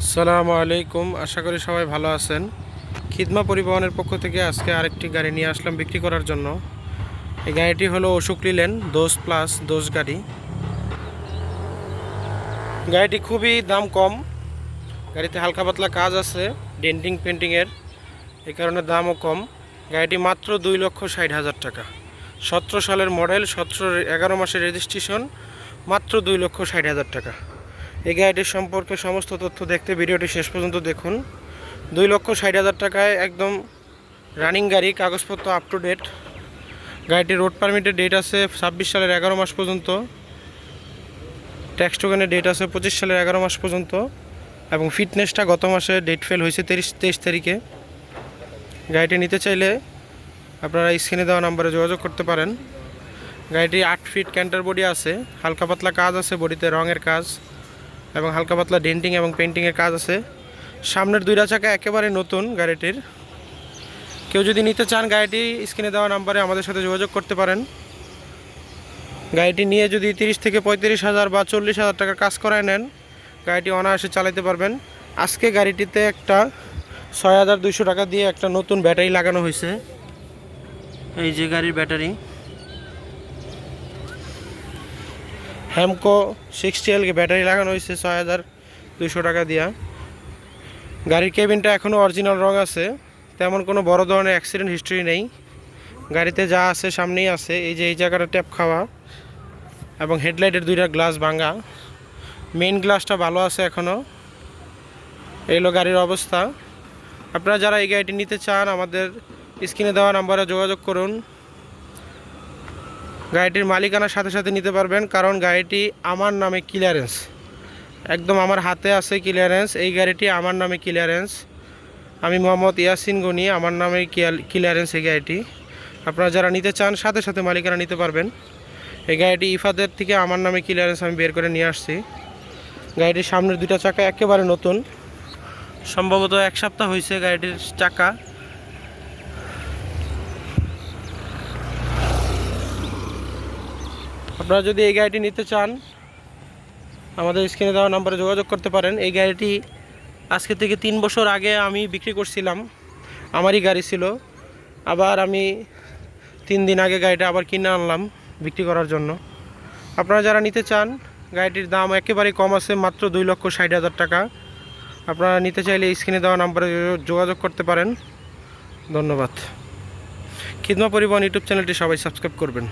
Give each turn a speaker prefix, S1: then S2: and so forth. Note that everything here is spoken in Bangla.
S1: আসসালামু আলাইকুম। আশা করি সবাই ভালো আছেন। খিদমা পরিবহনের পক্ষ থেকে আজকে আরেকটি গাড়ি নিয়ে আসলাম বিক্রি করার জন্য। এই গাড়িটি হলো অশোক লিলেন দোষ প্লাস দোষ গাড়ি। গাড়িটি খুবই দাম কম। গাড়িতে হালকা পাতলা কাজ আছে, ডেন্টিং পেন্টিংয়ের এই কারণে দামও কম। গাড়িটি মাত্র দুই লক্ষ ষাট হাজার টাকা। সতেরো সালের মডেল, সতেরো এগারো মাসের রেজিস্ট্রেশন, মাত্র দুই লক্ষ ষাট হাজার টাকা। এই গাড়িটির সম্পর্কে সমস্ত তথ্য দেখতে ভিডিওটি শেষ পর্যন্ত দেখুন। দুই লক্ষ ষাট হাজার টাকায় একদম রানিং গাড়ি, কাগজপত্র আপ টু ডেট গাড়িটির রোড পারমিটের ডেট আছে ছাব্বিশ সালের এগারো মাস পর্যন্ত। ট্যাক্স টোকেনের ডেট আছে পঁচিশ সালের এগারো মাস পর্যন্ত। এবং ফিটনেসটা গত মাসে ডেট ফেল হয়েছে তেইশ তেইশ তারিখে। গাড়িটি নিতে চাইলে আপনারা স্ক্রিনে দেওয়া নাম্বারে যোগাযোগ করতে পারেন। গাড়িটি আট ফিট ক্যান্টার বডি আছে, হালকা পাতলা কাজ আছে বডিতে রঙের কাজ। এবং হালকা পাতলা ডেন্টিং এবং পেন্টিংয়ের কাজ আছে। সামনের দুইটা চাকা একেবারে নতুন গাড়িটির। কেউ যদি নিতে চান গাড়িটি, স্ক্রিনে দেওয়া নাম্বারে আমাদের সাথে যোগাযোগ করতে পারেন। গাড়িটি নিয়ে যদি তিরিশ থেকে পঁয়ত্রিশ হাজার বা চল্লিশ হাজার টাকার কাজ করায় নেন, গাড়িটি অনায়াসে চালাতে পারবেন। আজকে গাড়িটিতে একটা ছয় হাজার দুইশো টাকা দিয়ে একটা নতুন ব্যাটারি লাগানো হয়েছে। এই যে গাড়ির battery. Hamko sixty L K battery লাগানো হয়েছে ছয় হাজার দুশো টাকা দিয়া। গাড়ির কেবিনটা এখনও অরিজিনাল রং আছে, তেমন কোনো বড় ধরনের অ্যাক্সিডেন্ট হিস্ট্রি নেই। গাড়িতে যা আছে সামনেই আছে, এই যে এই জায়গাটা ট্যাপ খাওয়া এবং হেডলাইটের দুইটা গ্লাস ভাঙা। মেইন গ্লাসটা ভালো আছে এখনও এই হলো গাড়ির অবস্থা। আপনারা যারা এই গাড়িটি নিতে চান, আমাদের স্ক্রিনে দেওয়া নাম্বারে যোগাযোগ করুন। গাড়িটির মালিকানার সাথে সাথে নিতে পারবেন, কারণ গাড়িটি আমার নামে ক্লিয়ারেন্স একদম আমার হাতে আছে ক্লিয়ারেন্স এই গাড়িটি আমার নামে ক্লিয়ারেন্স আমি মোহাম্মদ ইয়াসিন গনি, আমার নামে ক্লিয়ারেন্স এই গাড়িটি। আপনারা যারা নিতে চান, সাথে সাথে মালিকানা নিতে পারবেন। এই গাড়িটি ইফাদের থেকে আমার নামে ক্লিয়ারেন্স আমি বের করে নিয়ে আসছি। গাড়িটির সামনের দুইটা চাকা একেবারে নতুন। সম্ভবত এক সপ্তাহ হয়েছে গাড়িটির চাকা আপনারা যদি এই গাড়িটি নিতে চান, আমাদের স্ক্রিনে দেওয়া নাম্বারে যোগাযোগ করতে পারেন। এই গাড়িটি আজকে থেকে তিন বছর আগে আমি বিক্রি করছিলাম। আমারই গাড়ি ছিল। আবার আমি তিন দিন আগে গাড়িটা আবার কিনে আনলাম বিক্রি করার জন্য। আপনারা যারা নিতে চান, গাড়িটির দাম একেবারেই কম আছে, মাত্র দুই লক্ষ ষাট হাজার টাকা। আপনারা নিতে চাইলে স্ক্রিনে দেওয়া নাম্বারে যোগাযোগ করতে পারেন। ধন্যবাদ। খিদমা পরিবহন ইউটিউব চ্যানেলটি সবাই সাবস্ক্রাইব করবেন।